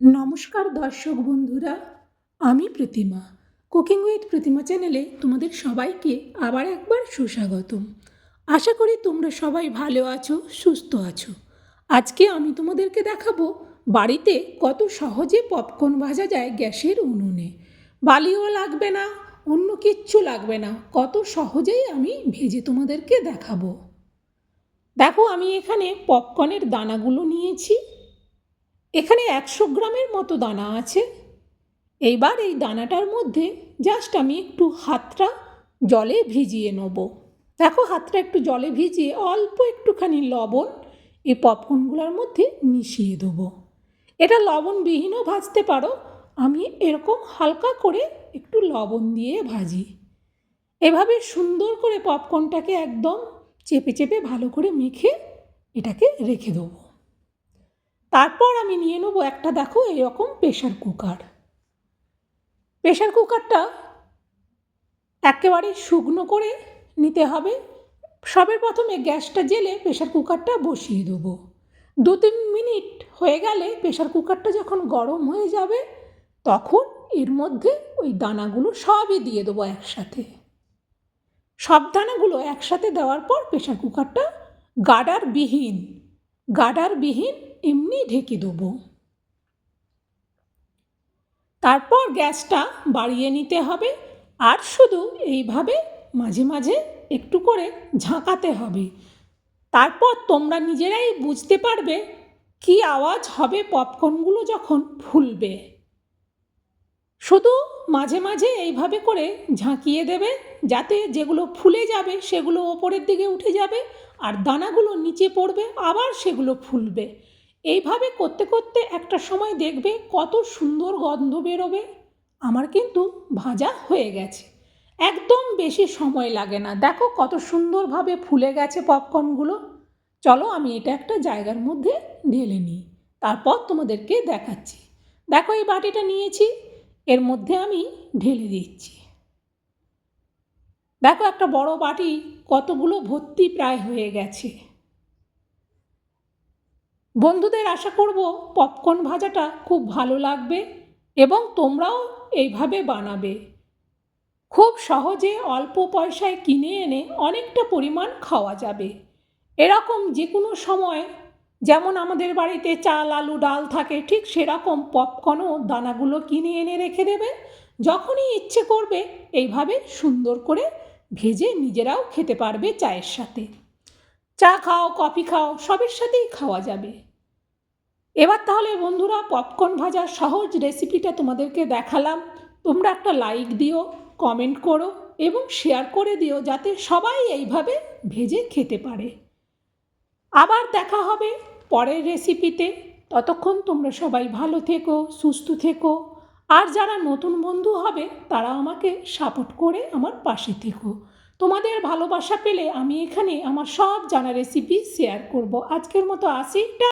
নমস্কার দর্শক বন্ধুরা, আমি প্রতিমা। কুকিং উইথ প্রতিমা চ্যানেলে তোমাদের সবাইকে আবার একবার সুস্বাগতম। আশা করি তোমরা সবাই ভালো আছো, সুস্থ আছো। আজকে আমি তোমাদেরকে দেখাবো বাড়িতে কত সহজে পপকর্ন ভাজা যায় গ্যাসের উনুনে। বালিও লাগবে না, অন্য কিচ্ছু লাগবে না, কত সহজেই আমি ভেজে তোমাদেরকে দেখাবো। দেখো, আমি এখানে পপকর্নের দানাগুলো নিয়েছি। এখানে একশো গ্রামের মতো দানা আছে। এইবার এই দানাটার মধ্যে জাস্ট আমি একটু হাতটা জলে ভিজিয়ে নেব। দেখো হাতটা একটু জলে ভিজিয়ে অল্প একটুখানি লবণ এই পপকর্নগুলোর মধ্যে মিশিয়ে দেবো। এটা লবণবিহীনও ভাজতে পারো। আমি এরকম হালকা করে একটু লবণ দিয়ে ভাজি। এভাবে সুন্দর করে পপকর্নটাকে একদম চেপে চেপে ভালো করে মেখে এটাকে রেখে দেবো। তারপর আমি নিয়ে নেব একটা, দেখো, এরকম প্রেশার কুকার প্রেশার কুকারটা একেবারে শুকনো করে নিতে হবে। সবের প্রথমে গ্যাসটা জেলে প্রেশার কুকারটা বসিয়ে দেবো। দু তিন মিনিট হয়ে গেলে প্রেশার কুকারটা যখন গরম হয়ে যাবে, তখন এর মধ্যে ওই দানাগুলো সবই দিয়ে দেবো একসাথে। সব দানাগুলো একসাথে দেওয়ার পর প্রেশার কুকারটা গার্ডারবিহীন গার্ডারবিহীন এমনি ঢেকে দেবো। তারপর গ্যাসটা বাড়িয়ে নিতে হবে আর শুধু এইভাবে মাঝে মাঝে একটু করে ঝাঁকাতে হবে। তারপর তোমরা নিজেরাই বুঝতে পারবে কি আওয়াজ হবে পপকর্নগুলো যখন ফুলবে। শুধু মাঝে মাঝে এইভাবে করে ঝাঁকিয়ে দেবে যাতে যেগুলো ফুলে যাবে সেগুলো ওপরের দিকে উঠে যাবে আর দানাগুলো নিচে পড়বে আবার সেগুলো ফুলবে। এইভাবে করতে করতে একটা সময় দেখবে কত সুন্দর গন্ধ বেরোবে। আমার কিন্তু ভাজা হয়ে গেছে। একদম বেশি সময় লাগে না। দেখো কত সুন্দরভাবে ফুলে গেছে পপকর্নগুলো। চলো আমি এটা একটা জায়গার মধ্যে ঢেলে নিই। তারপর তোমাদেরকে দেখাচ্ছি। দেখো এই বাটিটা নিয়েছি, এর মধ্যে আমি ঢেলে দিচ্ছি। দেখো একটা বড় বাটি কতগুলো ভর্তি প্রায় হয়ে গেছে। বন্ধুদের আশা করব পপকর্ন ভাজাটা খুব ভালো লাগবে এবং তোমরাও এইভাবে বানাবে। খুব সহজে অল্প পয়সায় কিনে এনে অনেকটা পরিমাণ খাওয়া যাবে। এরকম যে কোনো সময়, যেমন আমাদের বাড়িতে চাল, আলু, ডাল থাকে, ঠিক সেরকম পপকর্নও দানাগুলো কিনে এনে রেখে দেবে। যখনই ইচ্ছে করবে, এইভাবে সুন্দর করে ভেজে নিজেরাও খেতে পারবে চায়ের সাথে। চা খাও, কফি খাও, সবের সাথেই খাওয়া যাবে। এবার তাহলে বন্ধুরা পপকর্ন ভাজার সহজ রেসিপিটা তোমাদেরকে দেখালাম। তোমরা একটা লাইক দিও, কমেন্ট করো এবং শেয়ার করে দিও যাতে সবাই এইভাবে ভেজে খেতে পারে। আবার দেখা হবে পরের রেসিপিতে। ততক্ষণ তোমরা সবাই ভালো থেকো, সুস্থ থেকো। আর যারা নতুন বন্ধু হবে, তারা আমাকে সাপোর্ট করে আমার পাশে থেকো। তোমাদের ভালোবাসা পেলে আমি এখানে আমার সব জানা রেসিপি শেয়ার করব। আজকের মতো আসি।